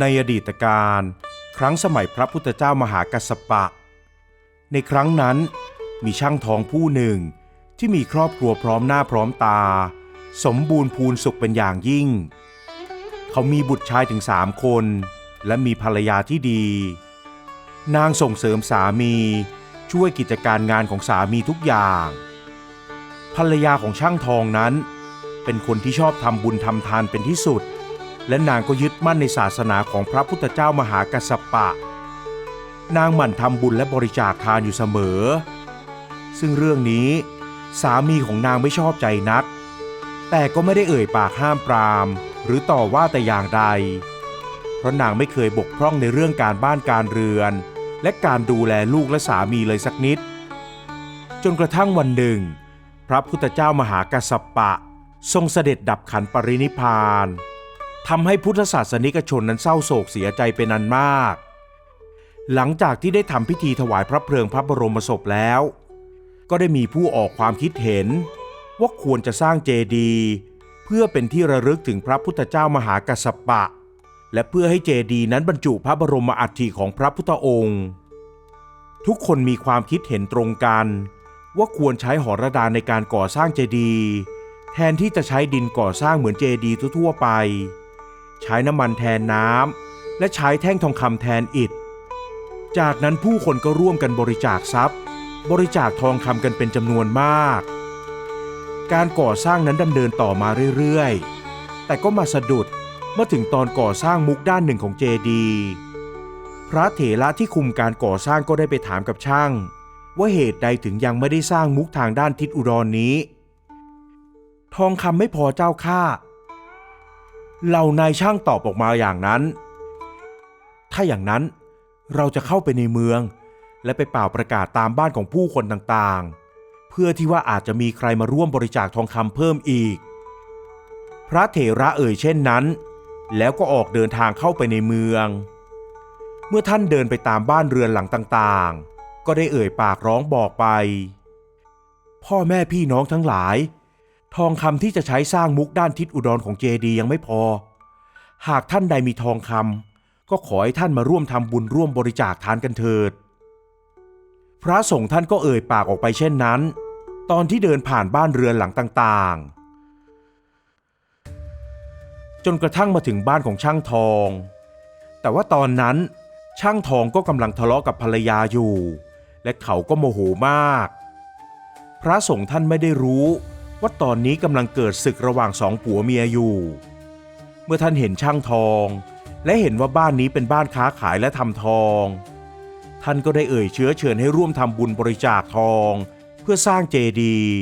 ในอดีตการ ครั้งสมัยพระพุทธเจ้ามหากัสสปะ ในครั้งนั้นมีช่างทองผู้หนึ่งที่มีครอบครัวพร้อมหน้าพร้อมตา สมบูรณ์พูนสุขเป็นอย่างยิ่ง เขามีบุตรชายถึงสามคน และมีภรรยาที่ดี นางส่งเสริมสามีช่วยกิจการงานของสามีทุกอย่าง ภรรยาของช่างทองนั้น เป็นคนที่ชอบทำบุญทำทานเป็นที่สุด และนางก็ยึดมั่นในศาสนาของพระพุทธเจ้ามหากัสสปะ นางหมั่นทำบุญและบริจาคทานอยู่เสมอ ซึ่งเรื่องนี้สามีของนางไม่ชอบใจนัก แต่ก็ไม่ได้เอ่ยปากห้ามปราม หรือต่อว่าแต่อย่างใด เพราะนางไม่เคยบกพร่องในเรื่องการบ้านการเรือน และการดูแลลูกและสามีเลยสักนิด จนกระทั่งวันหนึ่ง พระพุทธเจ้ามหากัสสปะ ทรงเสด็จดับขันปรินิพพาน ทำให้พุทธศาสนิกชนนั้นเศร้าโศกเสียใจเป็นอันมาก หลังจากที่ได้ทำพิธีถวายพระเพลิงพระบรมศพแล้ว ก็ได้มีผู้ออกความคิดเห็น ว่าควรจะสร้างเจดีย์เพื่อเป็นที่ระลึกถึงพระพุทธเจ้ามหากัสสปะ และเพื่อให้เจดีย์นั้นบรรจุพระบรมอัฐิของพระพุทธองค์ ทุกคนมีความคิดเห็นตรงกัน ว่าควรใช้หอระดานในการก่อสร้างเจดีย์แทนที่จะใช้ดินก่อสร้างเหมือนเจดีย์ทั่วไป ใช้น้ำมันแทนน้ำและใช้แท่งทองคำแทนอิฐ จากนั้นผู้คนก็ร่วมกันบริจาคทรัพย์ บริจาคทองคำกันเป็นจำนวนมาก การก่อสร้างนั้นดำเนินต่อมาเรื่อยๆ แต่ก็มาสะดุดเมื่อถึงตอนก่อสร้างมุกด้านหนึ่งของเจดีพระเถระที่คุมการก่อสร้างก็ได้ไปถามกับช่าง ว่าเหตุใดถึงยังไม่ได้สร้างมุกทางด้านทิศอุดรนนี้ ทองคำไม่พอเจ้าค่า เหล่านายช่างตอบออกมาอย่างนั้น ถ้าอย่างนั้นเราจะเข้าไปในเมือง และไปเป่าประกาศตามบ้านของผู้คนต่างๆ เพื่อที่ว่าอาจจะมีใครมาร่วมบริจาคทองคำเพิ่มอีก พระเถระเอ่ยเช่นนั้น แล้วก็ออกเดินทางเข้าไปในเมือง เมื่อท่านเดินไปตามบ้านเรือนหลังต่างๆ ก็ได้เอ่ยปากร้องบอกไป พ่อแม่พี่น้องทั้งหลาย ทองคำที่จะใช้สร้างมุกด้านทิศอุดรของเจดียังไม่พอ หากท่านใดมีทองคำก็ขอให้ท่านมาร่วมทำบุญร่วมบริจาคทานกันเถิด พระสงฆ์ท่านก็เอ่ยปากออกไปเช่นนั้น ตอนที่เดินผ่านบ้านเรือนหลังต่างๆ จนกระทั่งมาถึงบ้านของช่างทอง แต่ว่าตอนนั้นช่างทองก็กำลังทะเลาะกับภรรยาอยู่ และเขาก็โมโหมาก พระสงฆ์ท่านไม่ได้รู้ ว่าตอนนี้กำลังเกิดศึกระหว่างสองผัวเมียอยู่ เมื่อท่านเห็นช่างทอง และเห็นว่าบ้านนี้เป็นบ้านค้าขายและทำทอง ท่านก็ได้เอ่ยเชื้อเชิญให้ร่วมทำบุญบริจาคทอง เพื่อสร้างเจดีย์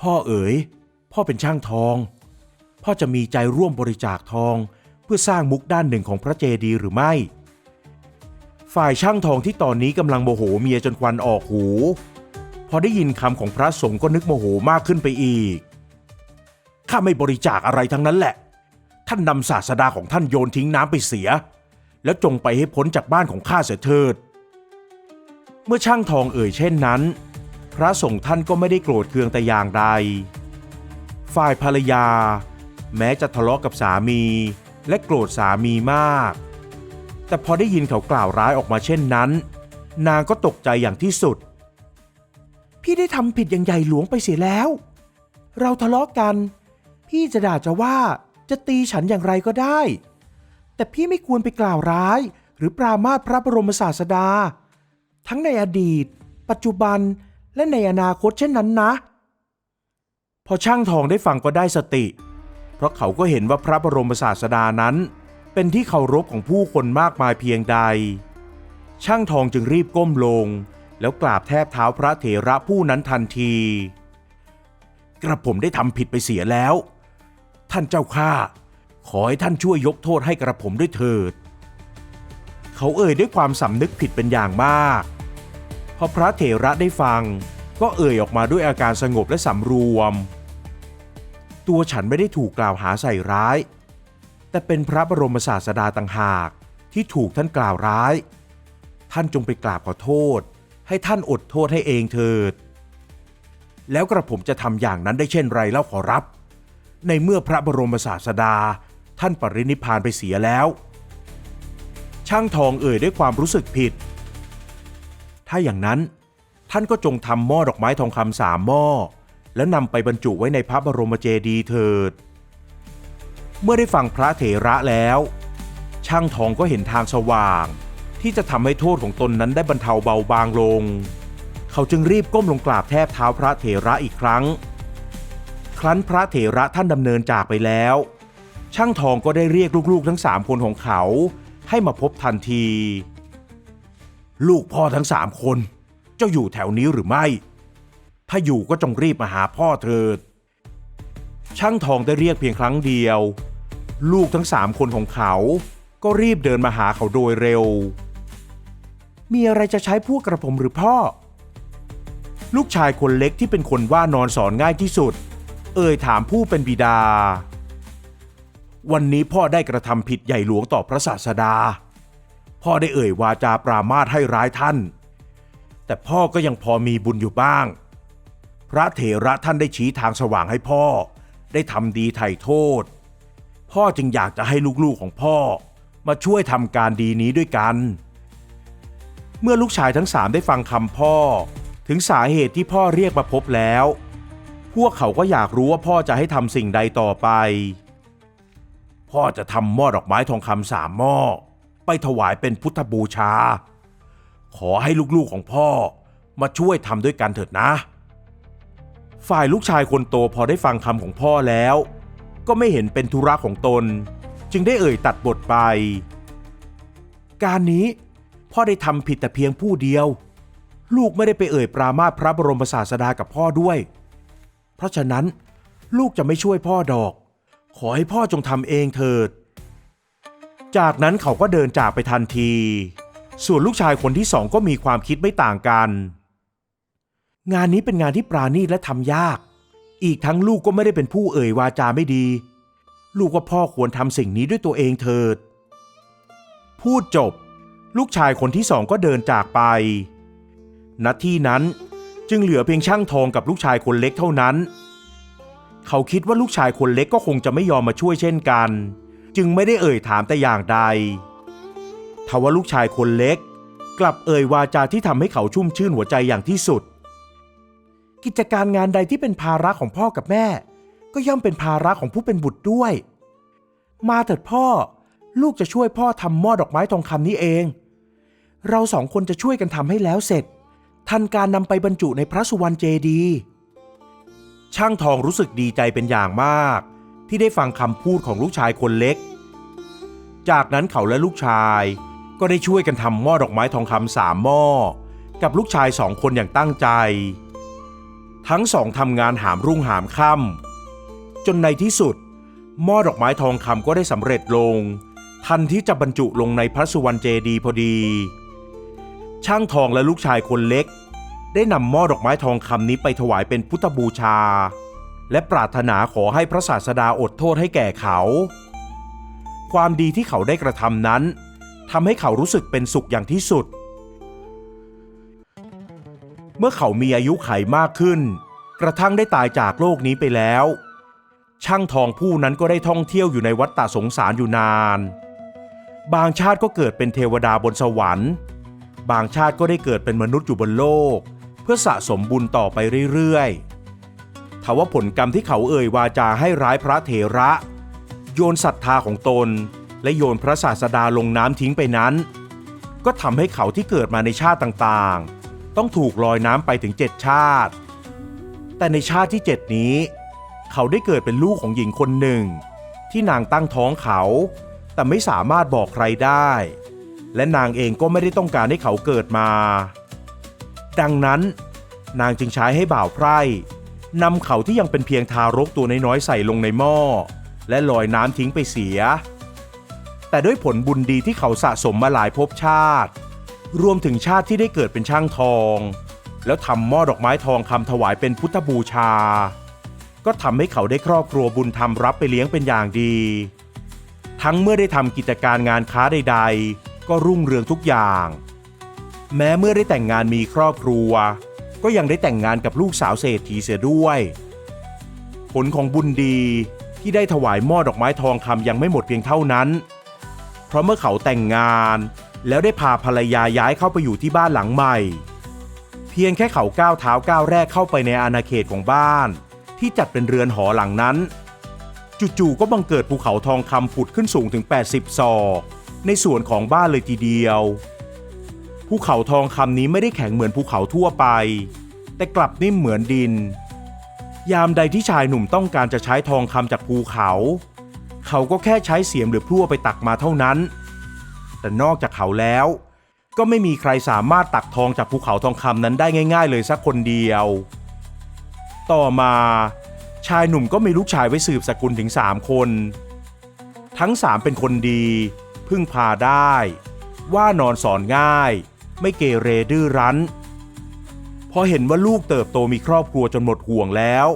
พ่อเอ๋ย พ่อเป็นช่างทอง พ่อจะมีใจร่วมบริจาคทองเพื่อสร้างมุกด้านหนึ่งของพระเจดีย์หรือไม่ ฝ่ายช่างทองที่ตอนนี้กำลังโมโหเมียจนควันออกหู อได้ยินคำของพระสงฆ์ก็นึกโมโหมากขึ้นไปอีก ข้าไม่บริจาคอะไรทั้งนั้นแหละ ท่านนำศาสดาของท่านโยนทิ้งน้ำไปเสีย แล้วจงไปให้พ้นจากบ้านของข้าเสียเถิด เมื่อช่างทองเอ่ยเช่นนั้น พระสงฆ์ท่านก็ไม่ได้โกรธเคืองแต่อย่างใด ฝ่ายภรรยา แม้จะทะเลาะกับสามี และโกรธสามีมาก แต่พอได้ยินเขากล่าวร้ายออกมาเช่นนั้น นางก็ตกใจอย่างที่สุด พี่ได้ทำผิดอย่างใหญ่หลวงไปเสียแล้ว เราทะเลาะกัน พี่จะด่าจะว่าจะตีฉันอย่างไรก็ได้ แต่พี่ไม่ควรไปกล่าวร้าย หรือปรามาสพระบรมศาสดา ทั้งในอดีต ปัจจุบันและในอนาคตเช่นนั้นนะ พอช่างทองได้ฟังก็ได้สติ เพราะเขาก็เห็นว่าพระบรมศาสดานั้น เป็นที่เคารพของผู้คนมากมายเพียงใด ช่างทองจึงรีบก้มลง แล้วกราบแทบเท้าพระเถระผู้นั้นทันที กระผมได้ทำผิดไปเสียแล้ว ท่านเจ้าข้าขอให้ท่านช่วยยกโทษให้กระผมด้วยเถิด เขาเอ่ยด้วยความสำนึกผิดเป็นอย่างมากพอพระเถระได้ฟัง ก็เอ่ยออกมาด้วยอาการสงบและสำรวม ตัวฉันไม่ได้ถูกกล่าวหาใส่ร้าย แต่เป็นพระบรมศาสดาต่างหากที่ถูกท่านกล่าวร้าย ท่านจงไปกราบขอโทษ ให้ท่านอดโทษให้เองเถิด แล้วกระผมจะทำอย่างนั้นได้เช่นไรเล่าขอรับ ในเมื่อพระบรมศาสดา ท่านปรินิพพานไปเสียแล้ว ช่างทองเอ่ยด้วยความรู้สึกผิด ถ้าอย่างนั้นท่านก็จงทำหม้อดอกไม้ทองคำสามหม้อ แล้วนำไปบรรจุไว้ในพระบรมเจดีย์เถิด เมื่อได้ฟังพระเถระแล้ว ช่างทองก็เห็นทางสว่าง ที่จะทำให้โทษของตนนั้นได้บรรเทาเบาบางลง เขาจึงรีบก้มลงกราบแทบเท้าพระเถระอีกครั้ง ครั้นพระเถระท่านดำเนินจากไปแล้ว ช่างทองก็ได้เรียกลูกๆทั้งสามคนของเขา ให้มาพบทันที ลูกพ่อทั้งสามคน เจ้าอยู่แถวนี้หรือไม่ ถ้าอยู่ก็จงรีบมาหาพ่อเถิด ช่างทองได้เรียกเพียงครั้งเดียว ลูกทั้งสามคนของเขาก็รีบเดินมาหาเขาโดยเร็ว มีอะไรจะใช้พวกกระผมหรือพ่อ ลูกชายคนเล็กที่เป็นคนว่านอนสอนง่ายที่สุด เอ่ยถามผู้เป็นบิดา วันนี้พ่อได้กระทำผิดใหญ่หลวงต่อพระศาสดา พ่อได้เอ่ยวาจาปรามาสให้ร้ายท่าน แต่พ่อก็ยังพอมีบุญอยู่บ้าง พระเถระท่านได้ชี้ทางสว่างให้พ่อ ได้ทำดีไถ่โทษ พ่อจึงอยากจะให้ลูกๆของพ่อมาช่วยทำการดีนี้ด้วยกัน เมื่อลูกชายทั้งสามได้ฟังคำพ่อ ถึงสาเหตุที่พ่อเรียกมาพบแล้ว พวกเขาก็อยากรู้ว่าพ่อจะให้ทำสิ่งใดต่อไป พ่อจะทำหม้อดอกไม้ทองคำสามหม้อ ไปถวายเป็นพุทธบูชา ขอให้ลูกๆของพ่อมาช่วยทำด้วยกันเถิดนะ ฝ่ายลูกชายคนโตพอได้ฟังคำของพ่อแล้ว ก็ไม่เห็นเป็นธุระของตน จึงได้เอ่ยตัดบทไป การนี้ พ่อได้ทำผิดแต่เพียงผู้เดียว ลูกไม่ได้ไปเอ่ยปรามาสพระบรมศาสดากับพ่อด้วย เพราะฉะนั้นลูกจะไม่ช่วยพ่อดอก ขอให้พ่อจงทำเองเถิด จากนั้นเขาก็เดินจากไปทันที ส่วนลูกชายคนที่สองก็มีความคิดไม่ต่างกัน งานนี้เป็นงานที่ปราณีตและทำยาก อีกทั้งลูกก็ไม่ได้เป็นผู้เอ่ยวาจาไม่ดี ลูกว่าพ่อควรทำสิ่งนี้ด้วยตัวเองเถิด พูดจบ ลูกชายคนที่สองก็เดินจากไป ณ ที่นั้นจึงเหลือเพียงช่างทองกับลูกชายคนเล็กเท่านั้น เขาคิดว่าลูกชายคนเล็กก็คงจะไม่ยอมมาช่วยเช่นกัน จึงไม่ได้เอ่ยถามแต่อย่างใด ทว่าลูกชายคนเล็ก กลับเอ่ยวาจาที่ทำให้เขาชุ่มชื่นหัวใจอย่างที่สุด กิจการงานใดที่เป็นภาระของพ่อกับแม่ ก็ย่อมเป็นภาระของผู้เป็นบุตรด้วย มาเถิดพ่อ ลูกจะช่วยพ่อทำหม้อดอกไม้ทองคำนี้เอง เราสองคนจะช่วยกันทำให้แล้วเสร็จ ทันการนำไปบรรจุในพระสุวรรณเจดี ช่างทองรู้สึกดีใจเป็นอย่างมาก ที่ได้ฟังคำพูดของลูกชายคนเล็ก จากนั้นเขาและลูกชายก็ได้ช่วยกันทำหม้อดอกไม้ทองคำสามหม้อ กับลูกชายสองคนอย่างตั้งใจ ทั้งสองทำงานหามรุ่งหามค่ำจนในที่สุด หม้อดอกไม้ทองคำก็ได้สำเร็จลง ทันที่จะบรรจุลงในพระสุวรรณเจดีพอดี ช่างทองและลูกชายคนเล็ก ได้นำหม้อดอกไม้ทองคำนี้ไปถวายเป็นพุทธบูชา และปรารถนาขอให้พระศาสดาอดโทษให้แก่เขา ความดีที่เขาได้กระทำนั้นทำให้เขารู้สึกเป็นสุขอย่างที่สุด เมื่อเขามีอายุไขมากขึ้น กระทั่งได้ตายจากโลกนี้ไปแล้ว ช่างทองผู้นั้นก็ได้ท่องเที่ยวอยู่ในวัฏฏะสงสารอยู่นาน บางชาติก็เกิดเป็นเทวดาบนสวรรค์ บางชาติก็ได้เกิดเป็นมนุษย์อยู่บนโลก เพื่อสะสมบุญต่อไปเรื่อยๆทว่าผลกรรมที่เขาเอ่ยวาจาให้ร้ายพระเถระ โยนศรัทธาของตน และโยนพระศาสดาลงน้ำทิ้งไปนั้น ก็ทำให้เขาที่เกิดมาในชาติต่างๆ ต้องถูกลอยน้ำไปถึงเจ็ดชาติ แต่ในชาติที่เจ็ดนี้ เขาได้เกิดเป็นลูกของหญิงคนหนึ่ง ที่นางตั้งท้องเขา แต่ไม่สามารถบอกใครได้ และนางเองก็ไม่ได้ต้องการให้เขาเกิดมา ดังนั้น นางจึงใช้ให้บ่าวไพร่นำเขาที่ยังเป็นเพียงทารกตัวน้อยๆใส่ลงในหม้อ และลอยน้ำทิ้งไปเสีย แต่ด้วยผลบุญดีที่เขาสะสมมาหลายภพชาติ รวมถึงชาติที่ได้เกิดเป็นช่างทอง แล้วทำหม้อดอกไม้ทองคำถวายเป็นพุทธบูชา ก็ทำให้เขาได้ครอบครัวบุญธรรมรับไปเลี้ยงเป็นอย่างดี ทั้งเมื่อได้ทำกิจการงานค้าใด ๆ ก็รุ่งเรืองทุกอย่าง แม้เมื่อได้แต่งงานมีครอบครัว ก็ยังได้แต่งงานกับลูกสาวเศรษฐีเสียด้วย ผลของบุญดีที่ได้ถวายหม้อดอกไม้ทองคำยังไม่หมดเพียงเท่านั้น เพราะเมื่อเขาแต่งงานแล้วได้พาภรรยาย้ายเข้าไปอยู่ที่บ้านหลังใหม่ เพียงแค่เขาก้าวเท้าก้าวแรกเข้าไปในอาณาเขตของบ้าน ที่จัดเป็นเรือนหอหลังนั้น จู่ๆก็บังเกิดภูเขาทองคำผุดขึ้นสูงถึง 80 ศอก ในส่วนของบ้านเลยทีเดียว ภูเขาทองคำนี้ไม่ได้แข็งเหมือนภูเขาทั่วไป แต่กลับนิ่มเหมือนดิน ยามใดที่ชายหนุ่มต้องการจะใช้ทองคำจากภูเขา เขาก็แค่ใช้เสียมหรือพลั่วไปตักมาเท่านั้น แต่นอกจากเขาแล้ว ก็ไม่มีใครสามารถตักทองจากภูเขาทองคำนั้นได้ง่าย ๆ เลยสักคนเดียว ต่อมาชายหนุ่มก็มีลูกชายไว้สืบสกุลถึงสามคน ทั้งสามเป็นคนดี พึ่งพาได้ ว่านอนสอนง่าย ไม่เกเรดื้อรั้น พอเห็นว่าลูกเติบโตมีครอบครัวจนหมดห่วงแล้ว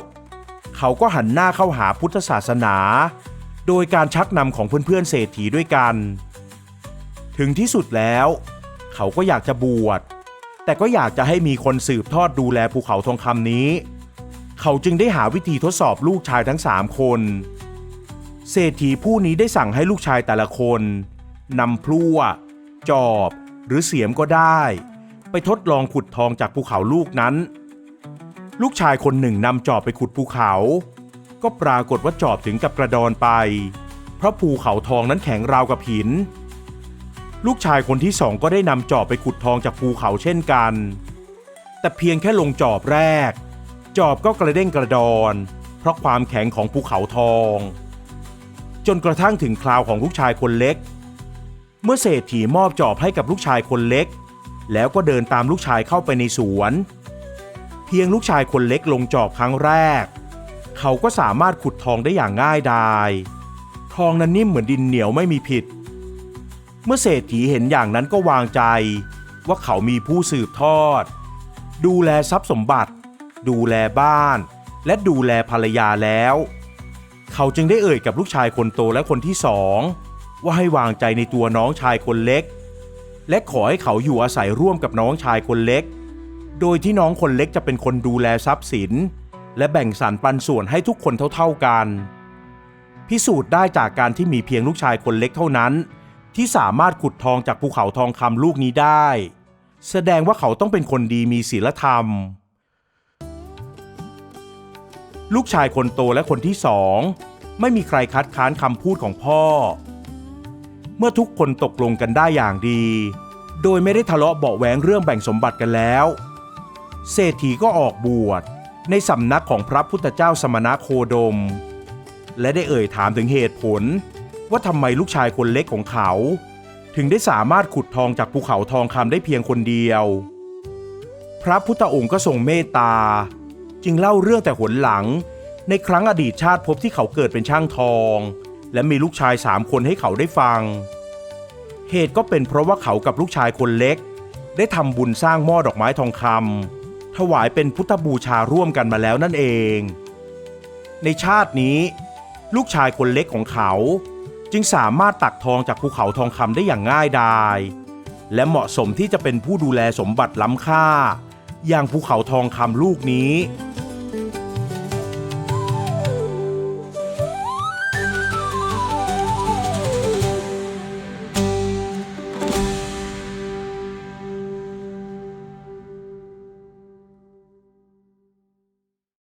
เขาก็หันหน้าเข้าหาพุทธศาสนา โดยการชักนำของเพื่อนๆเศรษฐีด้วยกัน ถึงที่สุดแล้ว เขาก็อยากจะบวชแต่ก็อยากจะให้มีคนสืบทอดดูแลภูเขาทองคำนี้ เขาจึงได้หาวิธีทดสอบลูกชายทั้งสามคน เศรษฐีผู้นี้ได้สั่งให้ลูกชายแต่ละคน นำพลั่ว จอบ หรือเสียมก็ได้ ไปทดลองขุดทองจากภูเขาลูกนั้น ลูกชายคนหนึ่งนำจอบไปขุดภูเขา ก็ปรากฏว่าจอบถึงกับกระดอนไป เพราะภูเขาทองนั้นแข็งราวกับหิน ลูกชายคนที่สองก็ได้นำจอบไปขุดทองจากภูเขาเช่นกัน แต่เพียงแค่ลงจอบแรก จอบก็กระเด้งกระดอน เพราะความแข็งของภูเขาทองจนกระทั่งถึงคราวของลูกชายคนเล็ก เมื่อเศรษฐีมอบจอบให้กับลูกชายคนเล็ก แล้วก็เดินตามลูกชายเข้าไปในสวน เพียงลูกชายคนเล็กลงจอบครั้งแรก เขาก็สามารถขุดทองได้อย่างง่ายดายทองนั้นนิ่มเหมือนดินเหนียวไม่มีผิด เมื่อเศรษฐีเห็นอย่างนั้นก็วางใจ ว่าเขามีผู้สืบทอด ดูแลทรัพย์สมบัติ ดูแลบ้าน และดูแลภรรยาแล้ว เขาจึงได้เอ่ยกับลูกชายคนโตและคนที่สอง ว่าให้วางใจในตัวน้องชายคนเล็ก และขอให้เขาอยู่อาศัยร่วมกับน้องชายคนเล็ก โดยที่น้องคนเล็กจะเป็นคนดูแลทรัพย์สิน และแบ่งสรรปันส่วนให้ทุกคนเท่าๆกัน พิสูจน์ได้จากการที่มีเพียงลูกชายคนเล็กเท่านั้น ที่สามารถขุดทองจากภูเขาทองคำลูกนี้ได้ แสดงว่าเขาต้องเป็นคนดีมีศีลธรรม ลูกชายคนโตและคนที่สองไม่มีใครคัดค้านคำพูดของพ่อ เมื่อทุกคนตกลงกันได้อย่างดี โดยไม่ได้ทะเลาะเบาแหวงเรื่องแบ่งสมบัติกันแล้ว เศรษฐีก็ออกบวชในสำนักของพระพุทธเจ้าสมณโคดม และได้เอ่ยถามถึงเหตุผล ว่าทำไมลูกชายคนเล็กของเขา ถึงได้สามารถขุดทองจากภูเขาทองคำได้เพียงคนเดียว พระพุทธองค์ก็ทรงเมตตา จึงเล่าเรื่องแต่หนหลังในครั้งอดีตชาติภพที่เขาเกิดเป็นช่างทอง และมีลูกชายสามคนให้เขาได้ฟัง เหตุก็เป็นเพราะว่าเขากับลูกชายคนเล็ก ได้ทำบุญสร้างหม้อดอกไม้ทองคำถวายเป็นพุทธบูชาร่วมกันมาแล้วนั่นเอง ในชาตินี้ ลูกชายคนเล็กของเขา จึงสามารถตักทองจากภูเขาทองคำได้อย่างง่ายดายและเหมาะสมที่จะเป็นผู้ดูแลสมบัติล้ำค่า อย่างภูเขาทองคำลูกนี้